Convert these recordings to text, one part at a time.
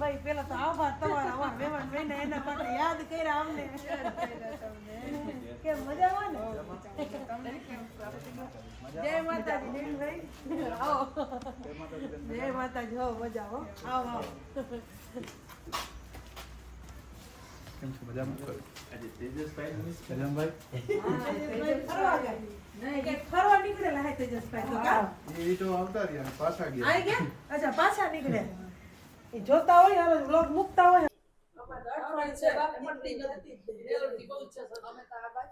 ભાઈ પેલા તો આભાર તમારા અમારા મહેમાન બહેને એના માટે યાદ કર્યા અમને કેમ મજા આવે ને જય માતાજી દેવીભાઈ આવો જય માતાજી હો મજા હો આવો આવો કેમ છો? મજામાં? મજામાં ફરવા ગયા. નહીં કે ફરવા નીકળેલા હે તેજસભાઈ તો કા? ભાઈ એ તો આવતા રહ્યા અને પાછા ગયા. આઈ ગયા? અચ્છા પાછા નીકળ્યા. એ જોતા હોય હવે બ્લોગ મૂકતા હોય.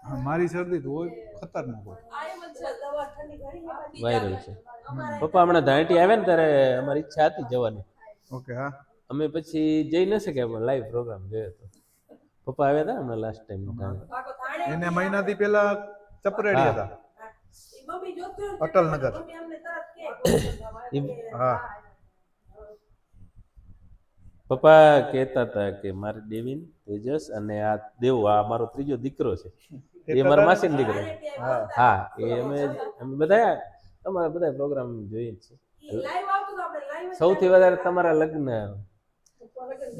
હા, મારી શરદી તો હોય ખતરનાક હોય. વાયરલ છે. પપ્પા હમણાં ધાંટી આવે ને ત્યારે અમારી ઈચ્છા હતી જવાની. ઓકે હા. અમે પછી જઈ ન શક્યા લાઈવ પ્રોગ્રામ જોયો હતો પપ્પા આવ્યા હતા હમણાં લાસ્ટ ટાઈમ એને મહિનાથી પહેલા ચપરેડી હતા. અટલનગર. હા. પપ્પા કહેતા હતા કે મારે દેવીન તેજસ અને આ દેવ આ મારો ત્રીજો દીકરો છે. એ મારા માસીનો દીકરો. હા. એ અમે અમે બધા તમારા બધા પ્રોગ્રામ જોઈએ છે. સૌથી વધારે તમારા લગ્ન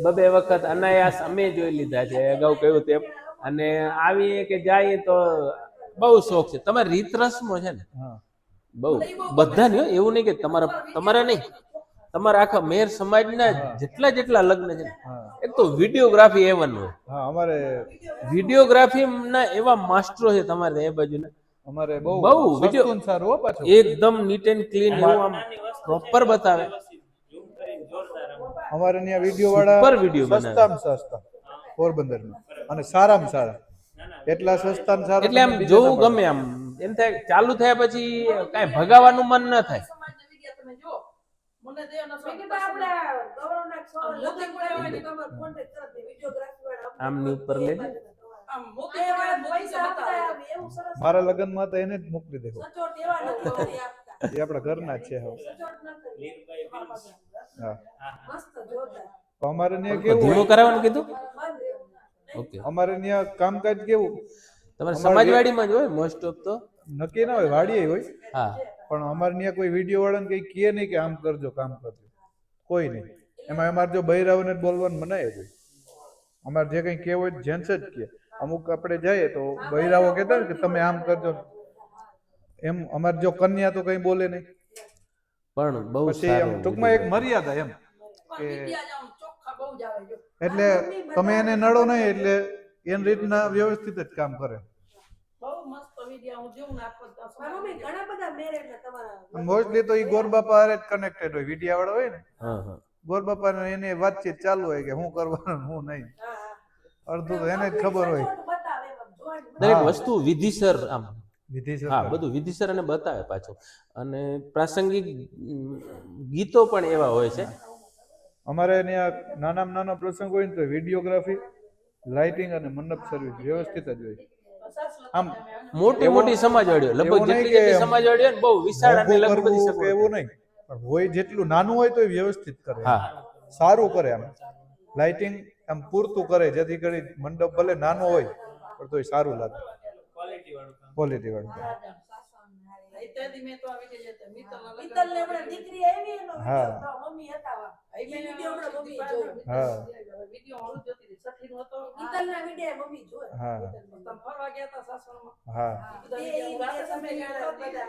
બબે વખત અનાયાસ અમે જોઈ લીધા છે. અગાઉ કહ્યું તેમ. અને આવીએ કે જઈએ તો બહુ શોખ છે. તમારી રીત રસમો છે ને? હા. બહુ. બધા નહીં એવું નહીં કે તમારા તમારા નહીં. તમારા આખા મેર સમાજના જેટલા જેટલા લગ્ન છે એક તો વિડીયોગ્રાફી એવન હોય. અમારે વિડીયોગ્રાફી ના એવા માસ્ટરો છે તમારે એ બાજુના. અમારે બહુ બહુ સારું હો પાછું. એકદમ નીટ એન્ડ ક્લીન એવું આમ પ્રોપર બતાવે. અમારે ત્યાં વીડિયો વાળા પર વીડિયો બનાવે. સસ્તામાં સસ્તા પોરબંદર અને સારામાં સારા. એટલા સસ્તા ને સારા એટલે આમ જોવું ગમે આમ. એમ થાય ચાલુ થયા પછી કાંઈ ભગાવાનું મન ન થાય. આમની ઉપર લે. ને. મારા લગ્નમાં તો એને જ મોકલી દેખો એ આપણા ઘરના છે હવે. હા તો અમારે ત્યાં કેવું ધીમું કરાવવાનું કીધું? ઓકે. અમારે ત્યાં કામકાજ કેવું? તમારે સમાજવાડીમાં જ હોય મોસ્ટ ઓફ તો? નક્કી ના હોય વાડીએ હોય. હા. પણ અમારે ત્યાં કોઈ વીડિયો વાળાને કઈ કહે નહીં કે આમ કરજો કામ કરજો. કોઈ નહીં. એમાં અમારે જો બૈરાઓને જ બોલવાનું મનાય જ અમારે જે કંઈ કહેવું હોય જેન્ટ્સ જ કહે. અમુક આપણે જઈએ તો બૈરાઓ કહેતા ને કે તમે આમ કરજો. એમ અમારે જો કન્યા તો કઈ બોલે નહીં. પણ બહુ ટૂંકમાં એક મર્યાદા એમ. કે એટલે તમે એને નડો નહીં એટલે એની રીતના વ્યવસ્થિત જ કામ કરે. ઘણા બધા મેરેજ તમારા મોસ્ટલી તો એ ગોરબાપા હારે જ કનેક્ટેડ હોય વિડિયા વાળા હોય ને. હા હા. ગોરબાપા ને એની વાતચીત ચાલુ હોય કે શું કરવાનું હું શું નહીં અડધું તો એને જ ખબર હોય. બતાવે દરેક વસ્તુ વિધિસર આમ. વિધિસર હા બધું વિધિસર અને બતાવે પાછું. અને પ્રાસંગિક ગીતો પણ એવા હોય છે. અમારે ત્યાં નાનામાં નાનો પ્રસંગ હોય ને તો વિડીયોગ્રાફી લાઇટિંગ અને મંડપ સર્વિસ વ્યવસ્થિત જ હોય. આમ મોટી મોટી સમાજવાડીઓ લગભગ જેટલી જેટલી સમાજવાડીઓ હોય ને બહુ વિશાળ અને લગભગ બધી કરવું એવું નહીં. પણ હોય જેટલું નાનું હોય તો એ વ્યવસ્થિત કરે. હા. સારું કરે આમ. લાઇટિંગ આમ પૂરતું કરે જેથી કરી મંડપ ભલે નાનો હોય પણ તોય સારું લાગે. ક્વોલિટી વાળું કરે. ને હા. હતા. એ. હા.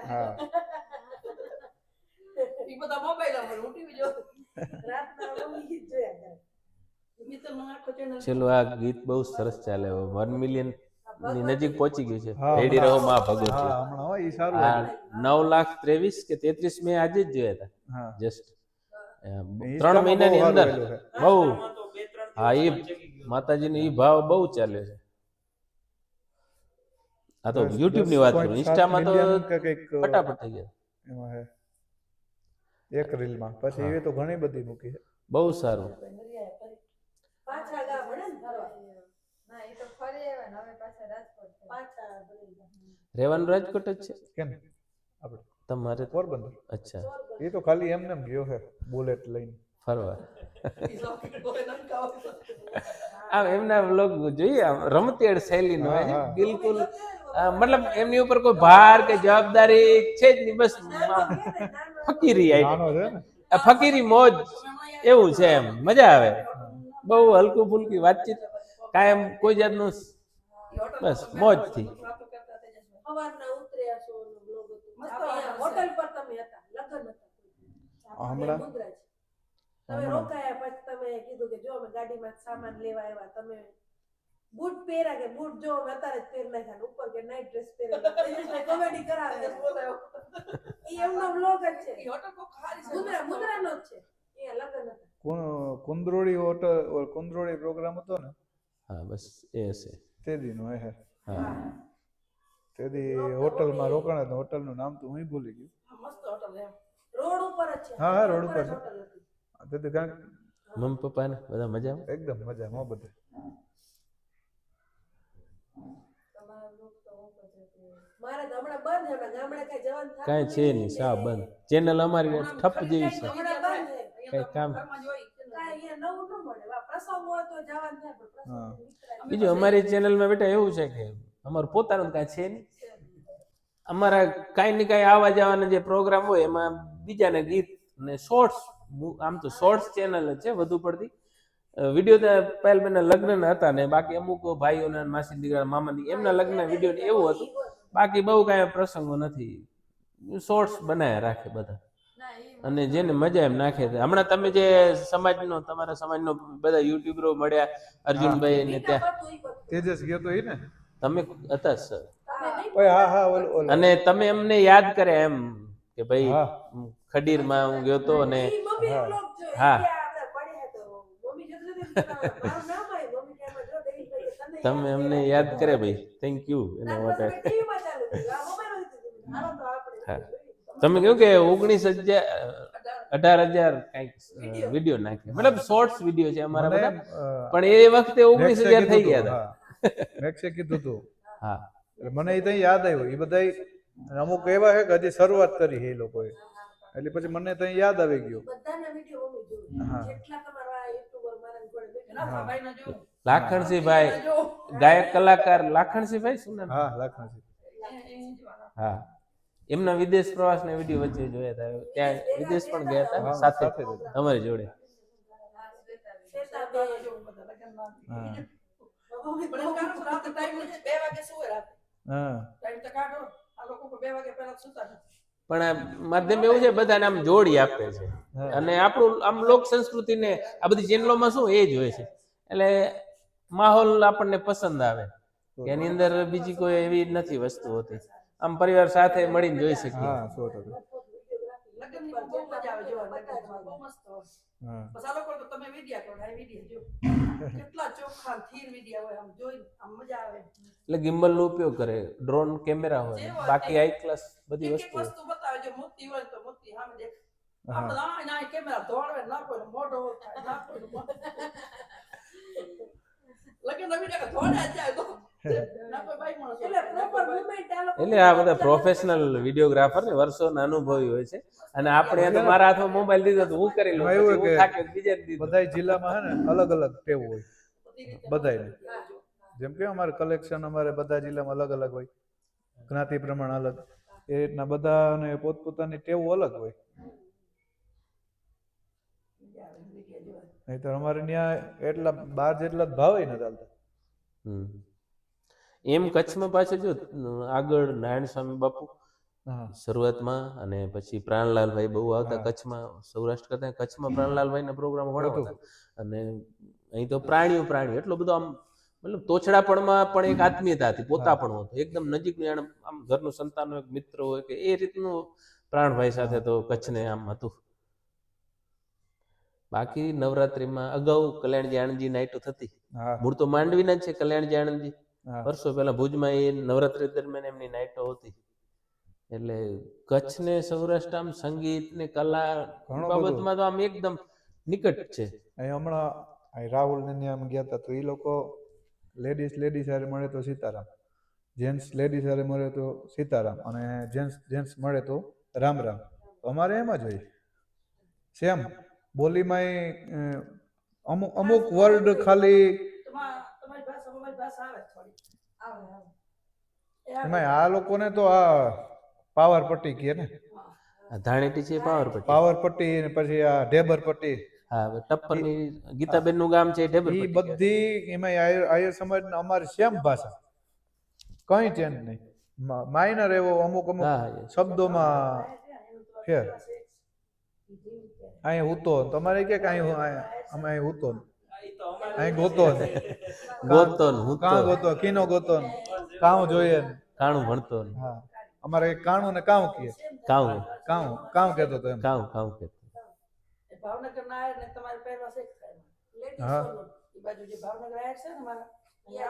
હા. રાતના મમ્મી જોયા કરે. છેલ્લું આ ગીત બહુ સરસ ચાલે વન મિલિયનની નજીક પહોંચી ગયું છે રેડી રહો માં હા ભગવતી. નવ લાખ ત્રેવીસ કે તેત્રીસ મેં આજે જ જોયા હતા હા જસ્ટ ત્રણ મહિનાની ની અંદર. બહુ હા એ માતાજીનો એ ભાવ બહુ ચાલે છે. આ તો યુટ્યુબની વાત કરું. ઇન્સ્ટામાં તો ફટાફટ થઈ ગયા એમાં રીલ એક રીલમાં. પછી એ તો ઘણી બધી મૂકી છે. બહુ સારું. રહેવાનું રાજકોટ જ છે? કેમ? આપણે તમારે પોરબંદર? અચ્છા. એ તો ખાલી એમને એમ ગયો છે બુલેટ લઈને. ફરવા. આમ એમના વ્લોગ જોઈએ આમ રમતેડ હા, હા. બિલકુલ. મતલબ એમની ઉપર કોઈ ભાર કે જવાબદારી છે જ નહીં બસ ફકીરી આઈ નાનો છે ને? આ ફકીરી મોજ એવું છે એમ મજા આવે. બહુ હલકું ફુલકી વાતચીત કાયમ કોઈ જાતનું બસ લગ્ન હતા. હમણાં? તમે રોકાયા પછી તમે કીધું કે જો અમે ગાડીમાં સામાન લેવા આવ્યા તમે બૂટ પહેરા કે બૂટ? જો અમે અત્યારે જ પહેરી નાખ્યા ઉપર કે નાઇટ ડ્રેસ પહેરેલા કોમેડી કરાવે. એ એમનો બ્લોગ જ છે. મુદ્રા મુદ્રાનો જ છે. એ લગ્ન હતા. કું- કુંદરોળી હોટલ કુંદરોળી પ્રોગ્રામ હતો ને? હા બસ એ હશે. તે દીનો હે. હા. તે દી હોટલમાં રોકાણા હતા. હોટલનું નામ તો હું ભૂલી ગયું. મસ્ત હોટલ એમ. રોડ ઉપર જ છે. હા, હા, રોડ ઉપર છે. હોટલ હતી. તે મમ્મી પપ્પા ને બધા મજામાં? એકદમ મજા હો બધે. તમારા બ્લોગ તો ઓપ જ હતી. મારે તો હમણાં બંધ છે હમણાં ગામડે કઈ કાંઈ છે નહીં સા બંધ. ચેનલ અમારી ઠપ જેવી છે. હમણાં કઈ કામ. બીજું અમારી ચેનલમાં બેટા એવું છે કે અમારું પોતાનું કાંઈ છે નહીં. અમારા કાંઈ ને કાંઈ આવવા જવાના જે પ્રોગ્રામ હોય એમાં બીજાને ગીત ને શોર્ટ્સ આમ તો શોર્ટ્સ ચેનલ જ છે વધુ પડતી. વીડિયો પહેલ બેના લગ્નના હતા ને બાકી અમુક ભાઈઓના માસી દીકરા મામાની એમના લગ્ન વીડિયો ને એવું હતું. બાકી બહુ કાંઈ પ્રસંગો નથી. શોર્ટ્સ બનાવ્યા રાખે બધા. અને જેને મજા એમ નાખે. છે. હમણાં તમે જે સમાજનો તમારા સમાજનો બધા યુટ્યુબરો મળ્યા અર્જુનભાઈ ને ત્યાં. તેજસ ગયો તો ને? તમે હતા સર તમે હા હા ઓલો ઓલો. અને તમે એમને યાદ કરે એમ કે ભાઈ હા. ખડીરમાં હું ગયો તો અને હા. તમે યાદ યાદ કરે ભાઈ. થેન્ક યુ એના માટે. મેં માં માં હા. તમે કહ્યું કે ઓગણીસ હજાર અઢાર હજાર કંઈક વીડિયો. નાખે મતલબ શોર્ટ્સ વીડિયો છે અમારા બધા. પણ એ વખતે ઓગણીસ હજાર થઈ ગયા હતા. મેક્સે કીધું હતું હા. મને એ ત્યાં યાદ આવ્યું. એ બધા અમુક એવા છે કે હજી શરૂઆત કરી એ લોકોએ. એટલે પછી મને ત્યાં યાદ આવી ગયું. બધાના વીડિયો હા. લાખણસિંહભાઈ ગાયક કલાકાર લાખણસિંહભાઈ શું નામ હા લાખણસિંહ. હા. એમના વિદેશ પ્રવાસ ને વીડિયો વચ્ચે જોયા હતા. ત્યાં વિદેશ પણ ગયા હતા. સાથે તમારી જોડે. હા. હા તો કાઢો. આ લોકો બે વાગે પહેલા સુતા નથી. પણ માધ્યમ એવું છે બધાને આમ જોડી આપે છે. અને આપણું આમ લોક સંસ્કૃતિને આ બધી ચેનલોમાં શું એ જ હોય છે. એટલે માહોલ આપણને પસંદ આવે. એની અંદર બીજી કોઈ એવી નથી વસ્તુ હોતી. આમ પરિવાર સાથે મળીને જોઈ શકીએ. હા સો ટકા લગ્નની પણ બહુ મજા આવે જોવાની. લગ્નમાં બહુ મસ્ત હોય. હા બસ આ લોકો તો તમે વિડિયા કરો આ વિડિયા જો કેટલા ચોખ્ખા ને થીર વિડિયા હોય આમ જોઈને આમ મજા આવે એટલે gimbal નો ઉપયોગ કરે ડ્રોન કેમેરા હોય બાકી હાઈ ક્લાસ બધી એક એક વસ્તુ હોય. વસ્તુ બતાવે જો મોતી હોય તો મોતી સામે દેખ હા. આપણે આ ના કેમેરા દોડવે ના કોઈ મોઢો થાય ના કોઈ લગ્ન વિડિયા દોડ્યા જાય તો ના કોઈ બાઈ માણસ એટલે આ બધા પ્રોફેશનલ વિડીયોગ્રાફર ને વર્ષોના અનુભવી હોય છે. અને આપણે એને મારા હાથમાં મોબાઈલ દીધો તો હું કરી લઉં એવું કે તો દીધો. બધાય જિલ્લામાં હે ને અલગ અલગ ટેવ હોય. બધાય જેમ કે અમારે કલેક્શન અમારે બધા જિલ્લામાં અલગ અલગ હોય. જ્ઞાતિ પ્રમાણ અલગ. એ રીતના બધાને પોતપોતાની ટેવ અલગ હોય. નહીતર અમારે ત્યાં એટલા બાર જેટલા જ ભાવે ન ચાલતા હમ. એમ કચ્છમાં પાછળ જો આગળ નારાયણ સ્વામી બાપુ શરૂઆતમાં અને પછી પ્રાણલાલભાઈ બહુ આવતા કચ્છમાં સૌરાષ્ટ્ર કરતા કચ્છમાં પ્રાણલાલભાઈના પ્રોગ્રામ ઘણા અને અહીં તો પ્રાણીઓ પ્રાણી એટલો બધો આમ મતલબ તોછડાપણમાં પણ એક આત્મીયતા હતી પોતા પણ હતો. એકદમ નજીક જાણે આમ ઘરનું સંતાનનો એક મિત્ર હોય કે એ રીતનું પ્રાણભાઈ સાથે તો કચ્છને આમ હતું. બાકી નવરાત્રીમાં અગાઉ કલ્યાણજી આણંદજી નાઇટો થતી. મૂળ તો માંડવીના જ છે કલ્યાણજી આણંદજી. હા વર્ષો પહેલા ભુજમાં એ નવરાત્રી દરમિયાન એમની નાઇટો હતી. એટલે કચ્છ ને સૌરાષ્ટ્ર આમ સંગીત ને કલા બાબતમાં તો આમ એકદમ નિકટ છે. અહીં હમણાં રાહુલ ને ત્યાં ગયા હતા તો એ લોકો લેડીઝ લેડીઝ હારે મળે તો સીતારામ. જેન્ટ્સ લેડીઝ હારે મળે તો સીતારામ અને જેન્ટ્સ જેન્ટ્સ મળે તો રામ રામ. અમારે એમ જ હોય. સેમ બોલીમાં અમુક અમુક વર્ડ ખાલી ભાષા આવે થોડી આવે આવે. એમાં આ લોકોને તો આ પાવર પટ્ટી કહે ને. ધાણેટી છે પાવર પટ્ટી. પાવર પટ્ટી ને પછી આ ઢેબર પટ્ટી. હા ટપ્પરની ગીતાબેનનું ગામ છે ઢેબર પટ્ટી બધી એમાં આયર આયર સમાજ અમારી સેમ ભાષા. કઈ ચેન્જ નહીં. માઇનર એવો અમુક અમુક શબ્દોમાં ફેર. અહીંયા ઉતો. તમારે કે કાંઈ અમે અહીં ઉતો. અહીં ગોતો ને. ગોતો ને હું કાં ગોતો કીનો ગોતો ને. કાં જોઈએ ને. કાણું ભણતો ને હા. અમારે કાણું ને કાઉ કીએ. કાઉ. કાઉ કાઉ કહેતો તો એમ. કાઉ કાઉં કે એ ભાવનગર ના આયર ને તમારે પહેરવા છે હા. એ બાજુ જે ભાવનગર આયર છે ને મારા અમારે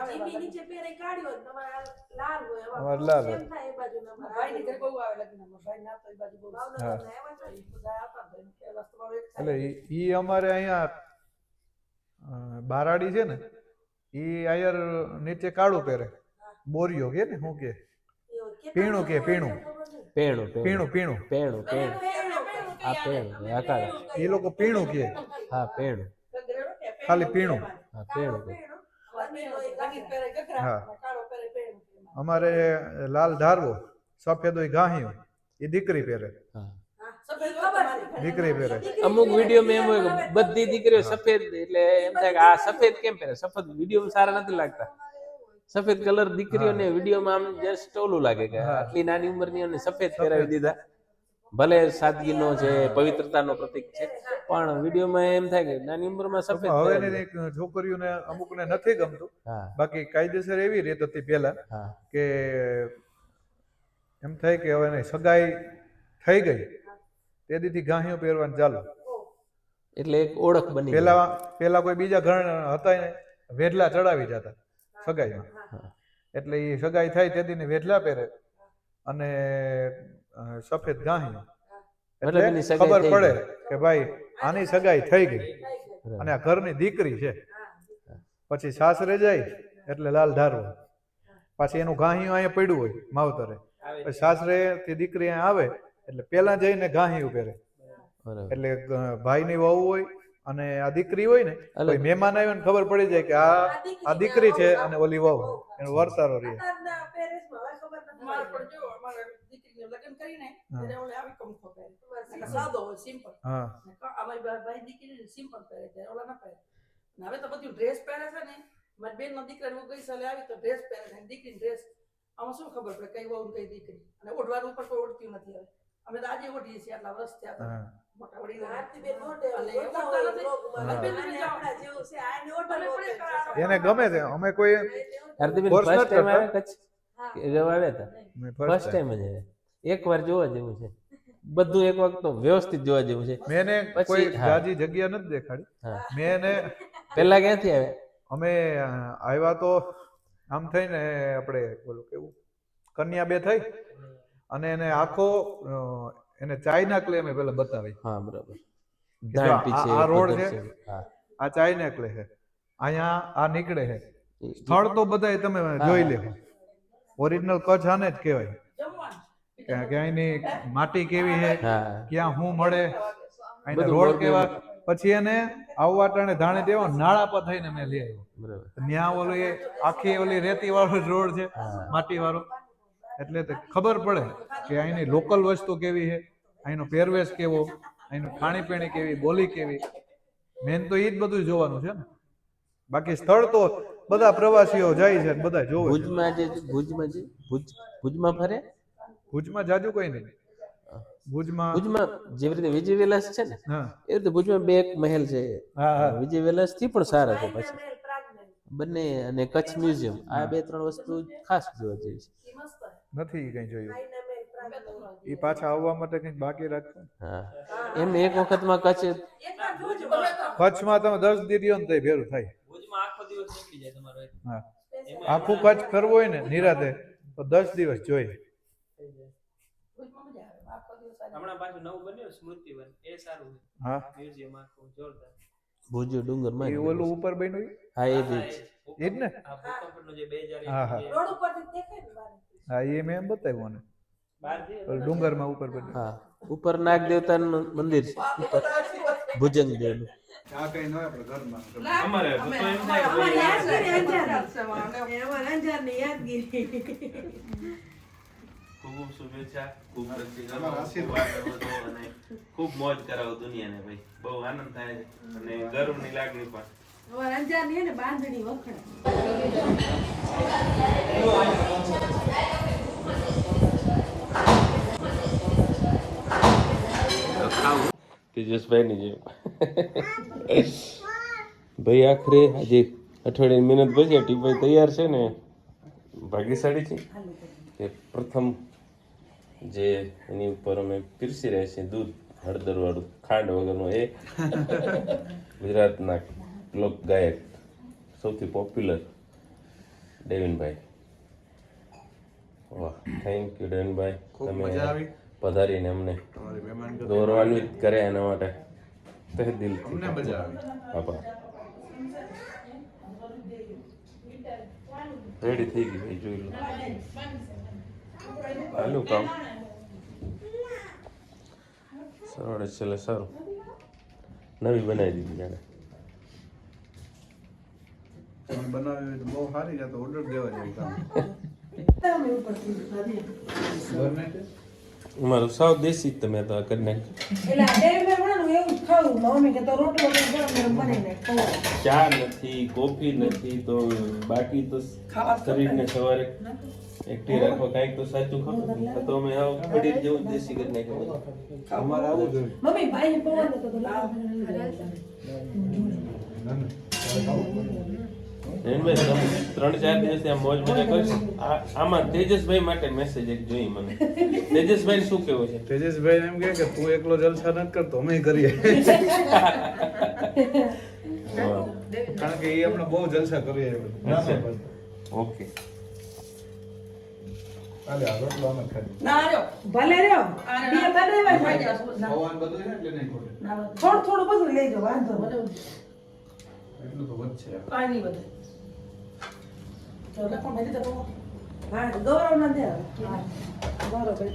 એટલે ઈ અહીંયા બારાડી છે ને એ આયર નીચે કાળું પહેરે. બોરિયો કે ને શું કે? પીણું કે પીણું? પીણું. પીણું. પેણું પેણું. પીણું આ પીણું આ એ લોકો પીણું કે. હા પેણું. ખાલી પીણું. હા પીણું હા. અમારે લાલ ધારવો સફેદ હોય ગાહ્યો એ દીકરી પહેરે હા હા, સફેદ ઈ ખબર તમારી છે. દીકરી પહેરે અમુક વીડિયો મેં એમ હોય કે બધી દીકરીઓ સફેદ એટલે એમ થાય કે આ સફેદ કેમ પહેરે? સફેદ વીડિયો સારા નથી લાગતા. સફેદ કલર દીકરીઓને વિડીયોમાં આમ જસ્ટ ઓલું લાગે કે આટલી નાની ઉંમરની સફેદ પહેરાવી દીધા. ભલે સાદગીનો છે પવિત્રતાનો પ્રતીક છે પણ વિડીયોમાં એમ થાય કે નાની ઉંમરમાં સફેદ હવે. છોકરીઓને અમુકને નથી ગમતું. બાકી કાયદેસર એવી રીત હતી પેલા કે એમ થાય કે હવે સગાઈ થઈ ગઈ. તે દીથી ગાંહીઓ પહેરવાનું ચાલુ. એટલે એક ઓળખ બની પેલા પેલા કોઈ બીજા ઘર હતા ને વેઢલા ચડાવી જતા સગાઈમાં. એટલે એ સગાઈ થાય તે દીને વેઢલા પહેરે અને સફેદ ગાંહીઓ એટલે એની ખબર પડે કે ભાઈ આની સગાઈ થઈ ગઈ. અને આ ઘરની દીકરી છે. પછી સાસરે જાય એટલે લાલ ધારવો. પાછી એનું ગાંહિયું અહીંયા પડ્યું હોય માવતરે. પછી સાસરે થી દીકરી અહીંયા આવે એટલે પેલા જઈને ગાંહિયું ઉભે રહે. એટલે ભાઈ ભાઈની વહુ હોય અને આ દીકરી હોય ને. કોઈ મહેમાન આવ્યો ને ખબર પડી જાય કે આ આ દીકરી છે અને ઓલી વહુ. એનો વર્તારો રહે. હવે તો બધું ડ્રેસ પહેરે છે ને મારી બેન ના દીકરા ગઈ સાલે આવી તો ડ્રેસ પહેરે છે દીકરી ડ્રેસ આમાં શું ખબર પડે કઈ વહુ ને કઈ દીકરી. અને ઓઢવાનું ઉપર કોઈ ઓઢતું નથી હવે. અમે તો આજે ઓઢીએ છીએ આટલા વર્ષ થયા તો. હા. મોટા વડીલ. આરતીબેન ઓઢે, એટલે એ ઓઢતા ઓઢતા હોય નથી. લોગમાં. હા. અને આપણા જેવું છે, આને ઓઢે, ભલે ઓઢે. પડે કરારો. એને ગમે છે અમે કોઈ Course ફર્સ્ટ ટાઈમ આવ્યા કચ્છ? આવ્યા હતા? ફર્સ્ટ ટાઈમ જ આવ્યા. એક વાર જોવા જેવું છે. બધું એક વખત તો વ્યવસ્થિત જોવા જેવું છે. મેં એને પછી, કોઈ જાજી જગ્યા નથી દેખાડી. મેં એને પેલા ક્યાંથી આવ્યા? અમે આવ્યા તો આમ થઈને આપણે બોલું કેવું? કન્યા બે થઈ? અને એને આખો એને ચાઇના ક્લે અમે પેલા બતાવી. હા બરાબર. આ- રોડ છે. હા. આ ચાઇના ક્લે છે. અહીંયા આ નીકળે છે. સ્થળ તો બધાય તમે જોઈ લેવો ઓરિજિનલ કચ્છ આને જ કહેવાય. કે અહીંની માટી કેવી છે ક્યાં શું મળે અહીંના રોડ કેવા? પછી એને આવવા ટાણે ધાણે દેવા નાળા પર થઈને મેં લઈ આવ્યો. બરાબર. ત્યાં ઓલું એ આખી ઓલી રેતી વાળો રોડ છે માટી વાળો એટલે તે ખબર પડે કે અહીંની લોકલ વસ્તુ કેવી છે અહીંનો પહેરવેશ કેવો અહીંનું ખાણીપીણી કેવી બોલી કેવી. મેન તો એ જ બધું જોવાનું છે ને. બાકી સ્થળ તો બધા પ્રવાસીઓ જાય છે ને બધા જોવે ભુજમાં જે ભુજમાં જે ભુજ ભુજમાં ફરે? ભુજમાં જાજુ કોઈ નહીં. ભુજમાં ભુજમાં જેવી રીતે વિજય વિલાસ છે ને એ રીતે ભુજમાં બે એક મહેલ છે. હા હા. વિજય વિલાસથી પણ સારા છે પછી. બંને અને કચ્છ મ્યુઝિયમ. આ બે ત્રણ વસ્તુ ખાસ જોવા જેવી છે. નથી કઈ જોયું. એ પાછા આવવા માટે કંઈક બાકી રાખતા હા. એમ એક વખતમાં કચ્છ એકવાર જોજો તમે તો. કચ્છમાં તમે દસ દી રહ્યો ને તો ભેરું થાય. ભુજમાં આખો દિવસ નીકળી જાય તમારો એક. હા. આખું કચ્છ ફરવું હોય ને નિરાતે તો દસ દિવસ જોઈએ. ભુજમાં મજા આવે આખો દિવસ આજે. હમણાં પાછું નવું બન્યું સ્મૃતિવન એ સારું હા. મ્યુઝિયમ આખું જોરદાર. ભુજ ડુંગર એ ઓલું ઉપર બન્યું? હા એ જ. એ જ. ને? આ ભૂકંપનું જે 2001 હા, હા. રોડ ઉપરથી દેખાય ને. હા એ મેં એમ બતાવ્યું ને ડુંગરમાં ઉપર બધું હા ઉપર નાગ દેવતાનું મંદિર છે. ઉપર. ભુજંગ દેવનું ખૂબ શુભેચ્છા ખૂબ ખૂબ મોજ કરાવો દુનિયાને ભાઈ. બહુ આનંદ થાય છે અને ગર્વની લાગણી પણ. અંજારની ને ભાઈ આખરે આજે અઠવાડિયાની મહેનત પછી આ ટીપાઈ તૈયાર છે ને, ભાગ્યશાળી છે. કે પ્રથમ જે એની ઉપર અમે પીરસી રહ્યા છીએ દૂધ, હળદર વાળું ખાંડ વગરનું એ ગુજરાતના લોક ગાયક સૌથી પોપ્યુલર ડેવિનભાઈ. વાહ થેન્ક યુ ડેવિનભાઈ. તમે પધારીને અમને ગૌરવાન્વિત કર્યા એના માટે. તહે દિલથી મજા આવી. આભાર રેડી થઈ ગઈ ભાઈ જોઈ લો. હાલું કામ. સરળ છેલ્લે સારું. નવી બનાવી દીધી જાણે. તમે બનાવી હોય તો બહુ સારી છે તો ઓર્ડર દેવા. ઘરને મારું સાવ દેશી જ તમે તો આ કરી નાખ્યું. ચા નથી કોફી નથી તો બાકી તો શરીરને સવારે એકઠી રાખો કાંઈક તો સાચું ખાવું. તો અમે આવ પડી જેવું દેશી કરી નાખ્યું બધું. અમારે આવું જોઈએ મમ્મી ભાઈ પવન તો લાવ. જૈનભાઈ તમે ત્રણ ચાર દિવસ આ મોજ મજા કરીશ. આ- આમાં તેજસભાઈ માટે મેસેજ એક જોઈ મને. તેજસભાઈ શું કેવું છે? તેજસભાઈ એમ કહે કે તું એકલો જલસા નથી કરતો અમે કરીએ. કારણ કે એ આપણે બહુ જલસા કરીએ ના, ના, બસ. ઓકે. ભલે રહ્યો. થોડું થોડું બધું લઈ જાઓ વાંધો. એટલું તો વધશે. કાંઈ નહીં બધે. તો લખો ભાઈ તો હા ગૌરવ ના દે હવે. બરોબર